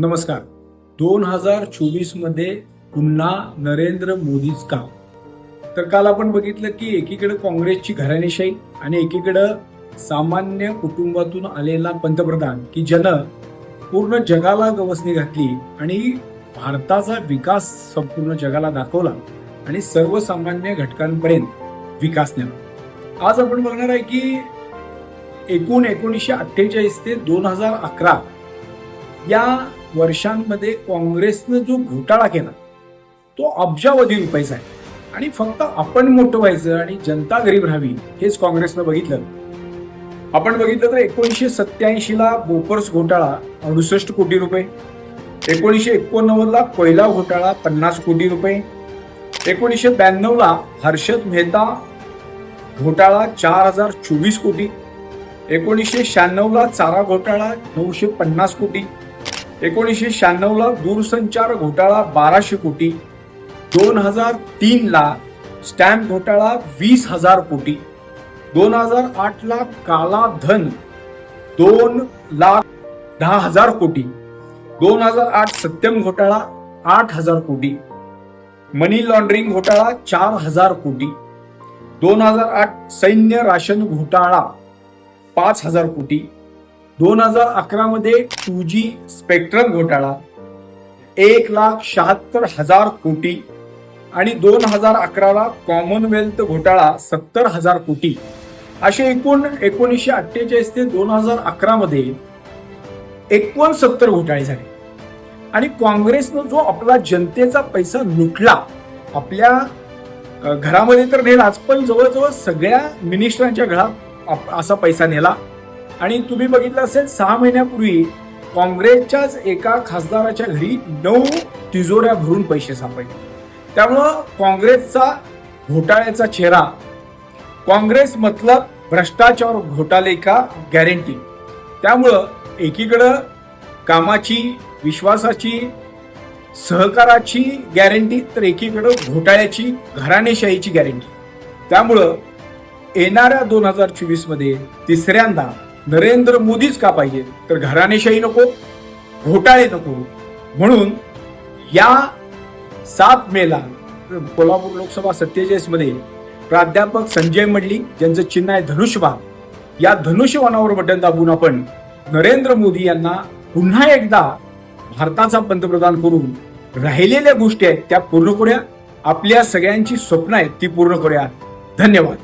नमस्कार. दोन हजार चोवीसमध्ये पुन्हा नरेंद्र मोदीच का तर काल आपण बघितलं की एकीकडे काँग्रेसची घराणेशाही आणि एकीकडं सामान्य कुटुंबातून आलेला पंतप्रधान की ज्यानं पूर्ण जगाला गवसणी घातली आणि भारताचा विकास संपूर्ण जगाला दाखवला आणि सर्वसामान्य घटकांपर्यंत विकास नेला. आज आपण बघणार आहे की एकूण एकोणीसशे अठ्ठेचाळीस ते दोन हजार अकरा या वर्षांमध्ये काँग्रेसनं जो घोटाळा केला तो अब्जावधी रुपयाचा आहे. आणि फक्त आपण मोठं व्हायचं आणि जनता गरीब राहावी हेच काँग्रेसनं बघितलं. आपण बघितलं तर एकोणीसशे सत्याऐंशीला बोपर्स घोटाळा अडुसष्ट कोटी रुपये. एकोणीसशे एकोणनव्वदला कोयला घोटाळा पन्नास कोटी रुपये. एकोणीसशे ब्याण्णवला हर्षद मेहता घोटाळा चार हजार चोवीस कोटी. एकोणीसशे शहाण्णवला चारा घोटाळा नऊशे पन्नास कोटी. एकोणीसशे शहाण्णवला दूरसंचार घोटाळा बाराशे कोटी. दोन हजार तीनला स्टॅम्प घोटाळा वीस हजार कोटी. दोन हजार आठला काला धन दोन लाख दहा हजार कोटी. दोन हजार आठ सत्यम घोटाळा आठ हजार कोटी. मनी लॉन्ड्रिंग घोटाळा चार हजार कोटी. दोन हजार आठ सैन्य राशन घोटाळा पाच हजार कोटी. दोन हजार अकरा मध्ये टू जी स्पेक्ट्रम घोटाळा एक लाख शहात्तर हजार कोटी आणि दोन हजार अकराला कॉमनवेल्थ घोटाळा सत्तर हजार कोटी. असे एकूण एकोणीसशे अठ्ठेचाळीस ते दोन हजार अकरामध्ये एकोणसत्तर घोटाळे झाले. आणि काँग्रेसनं जो आपला जनतेचा पैसा लुटला आपल्या घरामध्ये तर नेलाच पण जवळजवळ सगळ्या मिनिस्टरांच्या घरात आप- असा पैसा नेला. आणि तुम्ही बघितलं असेल सहा महिन्यापूर्वी काँग्रेसच्याच एका खासदाराच्या घरी नऊ तिजोऱ्या भरून पैसे सापडले. त्यामुळं काँग्रेसचा घोटाळ्याचा चेहरा काँग्रेस मतलब भ्रष्टाचार घोटाले का गॅरंटी त्यामुळं एकीकडं कामाची विश्वासाची सहकाराची गॅरंटी तर एकीकडं घोटाळ्याची घराणेशाहीची गॅरंटी त्यामुळं येणाऱ्या दोन हजार चोवीसमध्ये तिसऱ्यांदा नरेंद्र मोदीच का पाहिजे? तर घराणेशाही नको घोटाळे नको. म्हणून या सात मेला कोल्हापूर लोकसभा सत्तेचाळीसमध्ये प्राध्यापक संजय मंडली ज्यांचं चिन्ह आहे धनुष्यबाण या धनुष्यबाणावर बटन दाबून आपण नरेंद्र मोदी यांना पुन्हा एकदा भारताचा पंतप्रधान करून राहिलेल्या गोष्टी आहेत त्या पूर्ण करूया. आपल्या सगळ्यांची स्वप्न आहेत ती पूर्ण करूया. धन्यवाद.